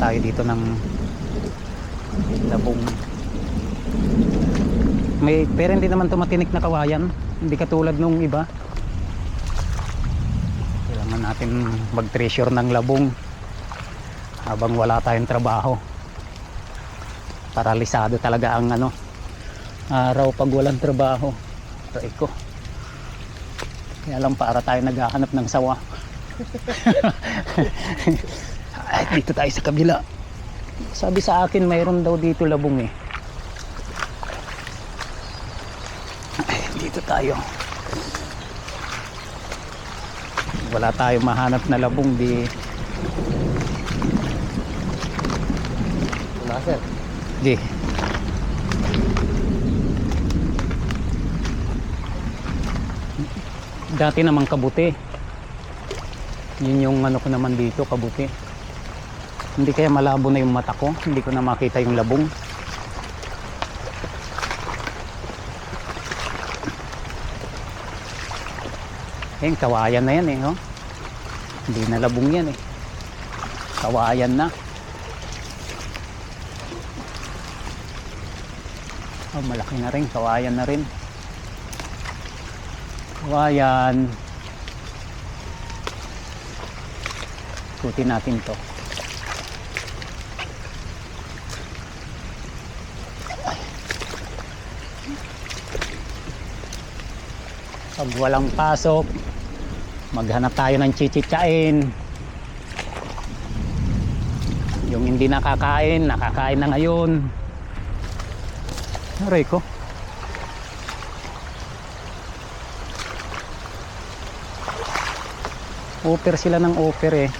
tayo dito ng labong. May pero hindi naman tumatinik na kawayan. Hindi katulad nung iba. Kailangan natin mag treasure ng labong habang wala tayong trabaho. Paralisado talaga ang ano araw pag walang trabaho. Aray ko. Kaya lang para tayo naghahanap ng sawa ay dito tayo sa kabila. Sabi sa akin mayroon daw dito labong eh. Ay, dito tayo. Wala tayong mahanap na labong di. Wala sir. di. Dati naman kabuti. Yun yung ano ko naman dito kabuti hindi kaya malabo na yung mata ko. Hindi ko na makita yung labong. Eh kawayan na yan eh oh. hindi na labong yan eh. Kawayan na. Oh, malaki na rin. Kawayan na rin. Kawayan. Ikutin natin to pag walang pasok maghanap tayo ng chichitsain. Yung hindi nakakain nakakain na ngayon. Aray ko offer sila ng offer eh.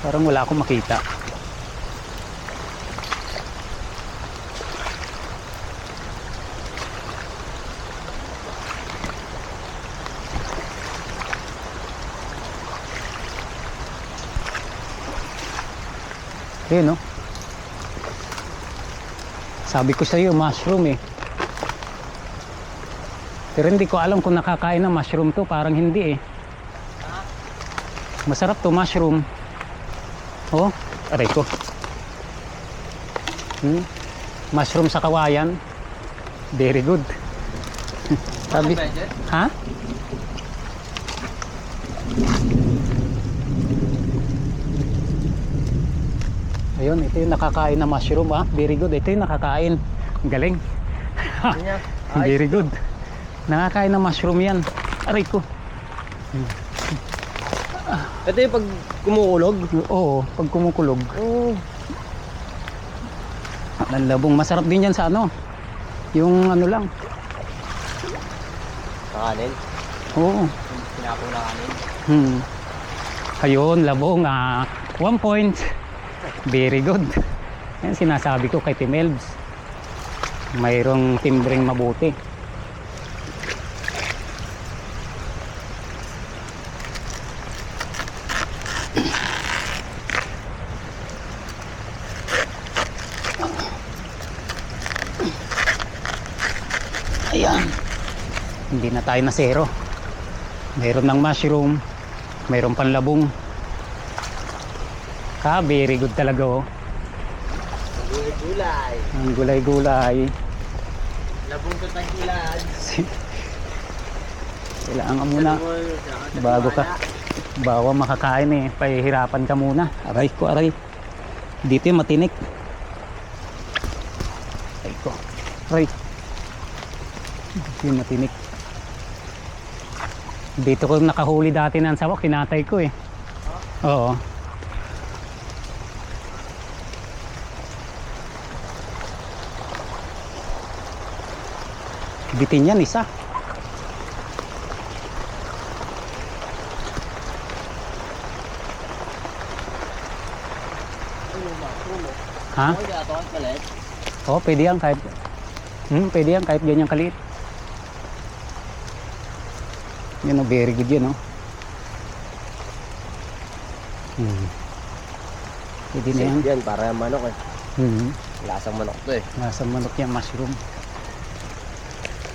Parang wala akong makita Yun no sabi ko sa iyo mushroom eh pero hindi ko alam kung nakakain ng mushroom to parang hindi eh Masarap to mushroom. Oh, aray ko. Hmm? Mushroom sa kawayan. Very good. Sabi, ha? Ayun, ito yung nakakain na mushroom ah. Very good. Ito yung nakakain. Ang Galing. Very good. Nakakain na mushroom yan. Aray ko. Ito yung pag kumukulog. Oo, pag kumukulog. Oo. Ang labong masarap din yan sa ano. Yung ano lang. Kakanin. Oo. Pinapong na kanin. Hmm. Ayun, labong. ah one point. Very good. Yan sinasabi ko kay Tim Elves. Mayroong timbring mabuti. Ayan. Hindi na tayo na zero. Mayroon ng mushroom. Mayroon pang Ka, very good talaga oh. Gulay-gulay. Ang gulay-gulay. Labong katahilan. Kailangan muna bago ka bawa makakain eh. Pahihirapan ka muna. Aray ko, aray. Dito yung matinik. Aray ko. Aray. Dito yung matinik. Dito ko nakahuli dati ng sawa. Kinatay ko eh. Oo. Bitin yan isa. Ha? Oo, pwede yan kahit Hmm, pwede yan kahit ganyan kaliit. Yan o, very good yun, oh. Hmm. Pwede na yan. Yan, para manok eh. Hmm. Lasang manok to eh. Nasa manok yan, mushroom.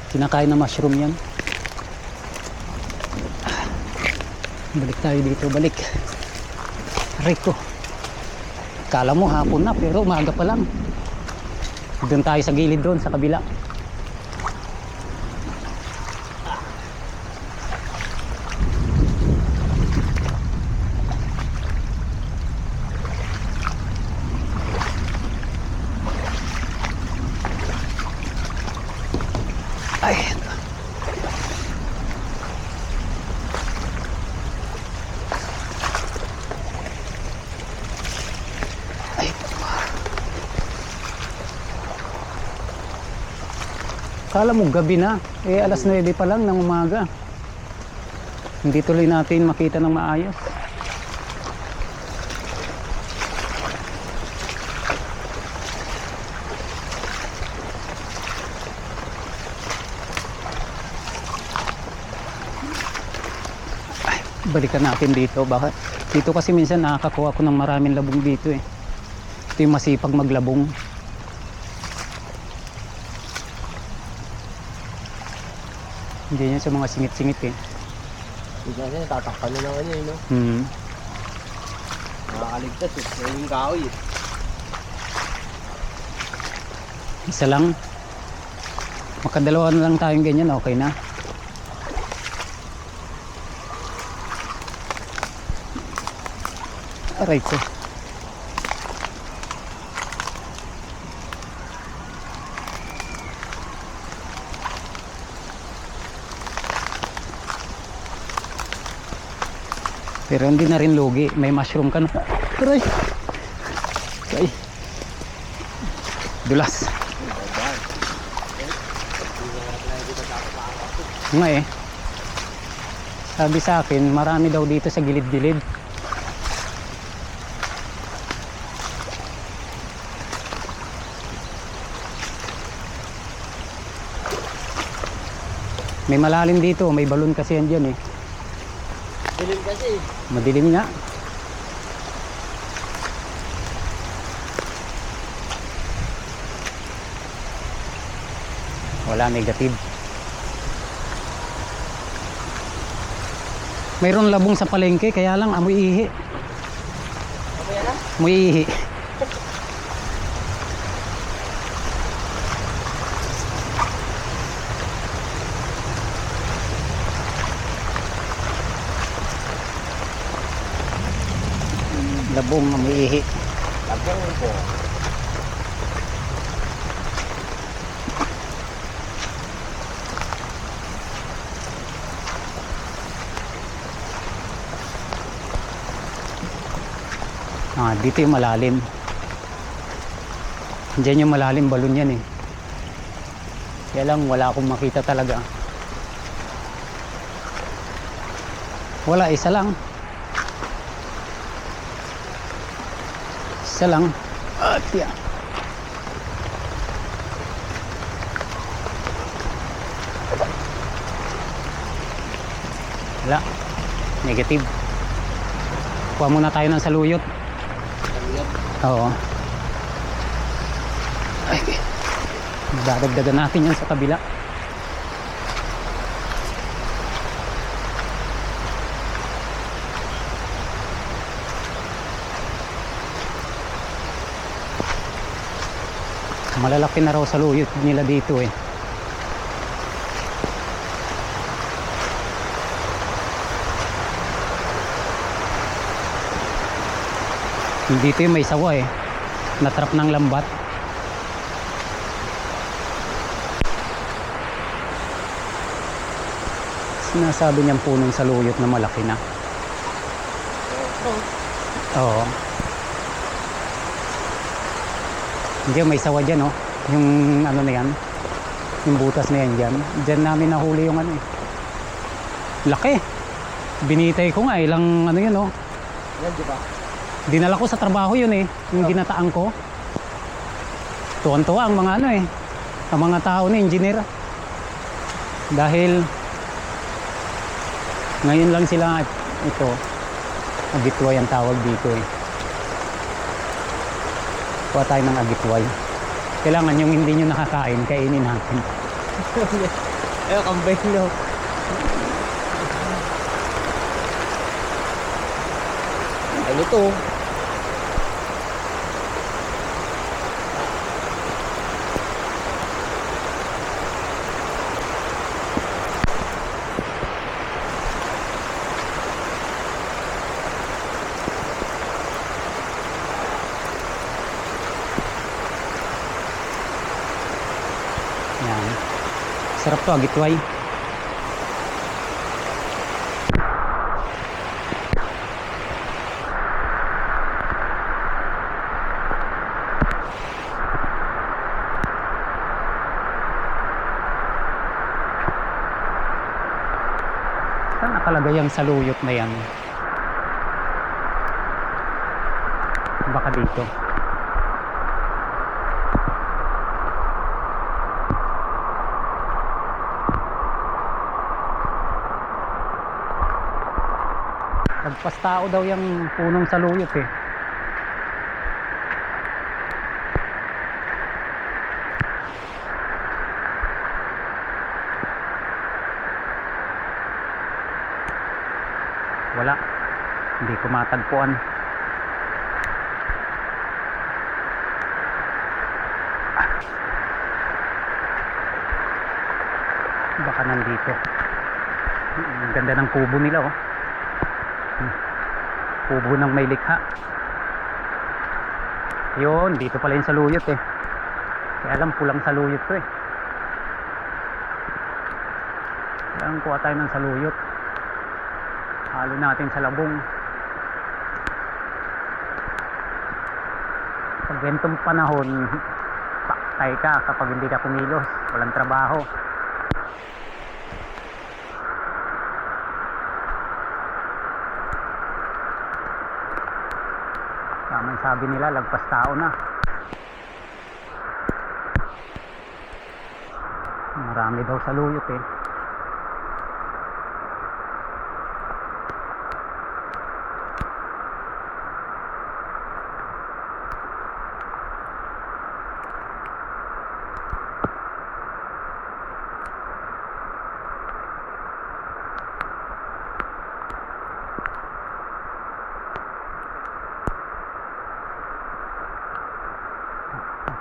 Kinakain na mushroom yan. Balik tayo dito, balik. Ko. Kala mo hapon na pero umaga pa lang. Doon tayo sa gilid doon sa kabila. Kala mo gabi na. Eh, alas 9 pa lang ng umaga. Hindi tuloy natin makita ng maayos. Ay, balikan natin dito. Baka dito kasi minsan nakakakuha ko ng maraming labong dito eh. Ito yung masipag maglabong. Hindi yan sa mga singit-singit eh. Hindi kasi natatakpan na ano eh, no? Hmm. Nakakaligtas eh. Kaya yung kahoy eh. Isa lang. Makadalawa na lang tayong ganyan, okay na. Aray ko. Pero hindi na rin lugi. May mushroom ka na. Aray! Ay! Dulas. Nga eh. Sabi sa akin, marami daw dito sa gilid-gilid. May malalim dito, may balon kasi yan dyan eh. Dilim kasi. Madilim nga. Wala negative. Mayroon labong sa palengke kaya lang amoy ihi. Amoy ihi. Labong amoy ihi. Labong po. Ah, dito yung malalim. Diyan yung malalim balon yan eh. Kaya lang wala akong makita talaga. Wala, isa lang. Isa lang. At yan. Wala. Negative. Kuha muna tayo ng saluyot. Oo. Ay, dadagdagan natin yan sa kabila. Malalaki na raw sa luyot nila dito eh. Dito yung may sawa eh. Natrap ng lambat. Sinasabi niyang punong saluyot na malaki na. Oo. Hindi, may sawa dyan oh. Yung ano na yan. Yung butas na yan dyan. Dyan namin nahuli yung ano eh. Laki. Binitay ko nga ilang ano yun oh. Yan, di ba? Dinala ko sa trabaho yun eh, yung ginataan ko. Tuwan-tuwa ang mga ano eh, ang mga tao na engineer. Dahil ngayon lang sila ito, agitway ang tawag dito eh. Kuha tayo ng agitway. Kailangan yung hindi nyo nakakain, kainin natin. Ayun, kambay no. Ano to? Sarap to, agitway. Saan nakalagay ang saluyot na yan? Baka dito. Nagpas tao daw yung punong saluyot eh. Wala. Hindi ko matagpuan. Baka nandito. Ang ganda ng kubo nila oh. Kubo ng may likha. Yun, dito pala yung saluyot eh. Kaya alam, pulang saluyot to eh. Kailangan kuha tayo ng saluyot. Halo natin sa labong. Pag ganitong panahon, paktay ka kapag hindi ka kumilos. Walang trabaho. Tama yung sabi nila, lagpas tao na. Marami daw sa luyot eh.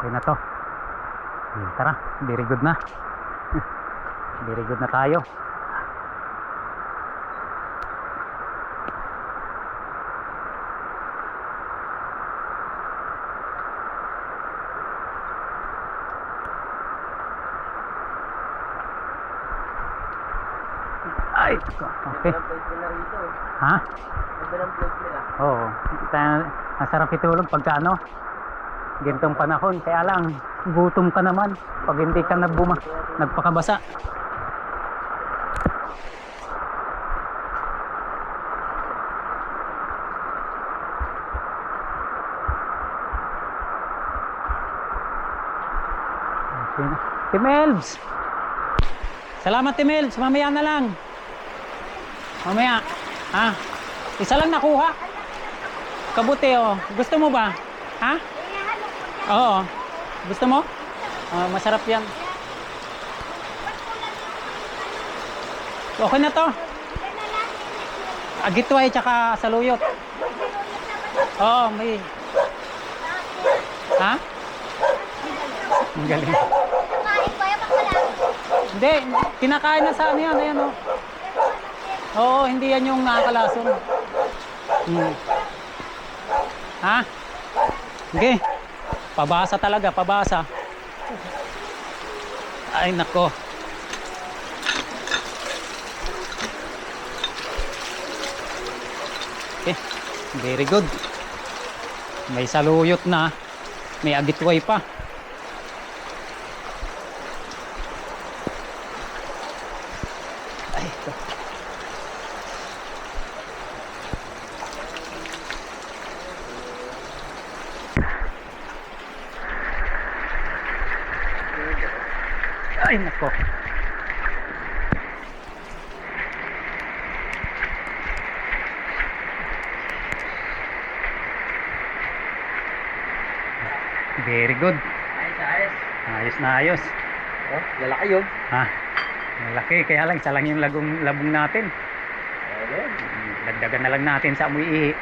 Okay na to. Hmm, Tara, very good na. very good na tayo. Ay, okay. Ang. Ha? Ganda ng plate nila. Oo. Ta- Masarap itulog pagka ano, gintong panahon. Kaya lang, gutom ka naman pag hindi ka nagbuma, nagpakabasa. Tim Elves! Salamat Tim Elves, mamaya na lang. Mamaya. Ha? Isa lang nakuha. Kabuti oh. Gusto mo ba? Ha? Oo. Gusto mo? Ah, masarap yan. Okay na to. Agitway tsaka saluyot. Oo, may... Ha? Ang galing. Hindi, kinakain na sa ano yan, ayan oh. Oo, hindi yan yung nakakalason. Hmm. Ha? Sige. Pabasa talaga, pabasa. Ay, nako. Okay, very good. May saluyot na. May agitway pa. Ay, ito. Nako. Very good. Ayos, ayos. Ayos na ayos. Oh, lalaki yun. Ha? Malaki. Kaya lang, isa lang yung lagong, labong natin. Ayun. Dagdagan na lang natin sa amoy ihi.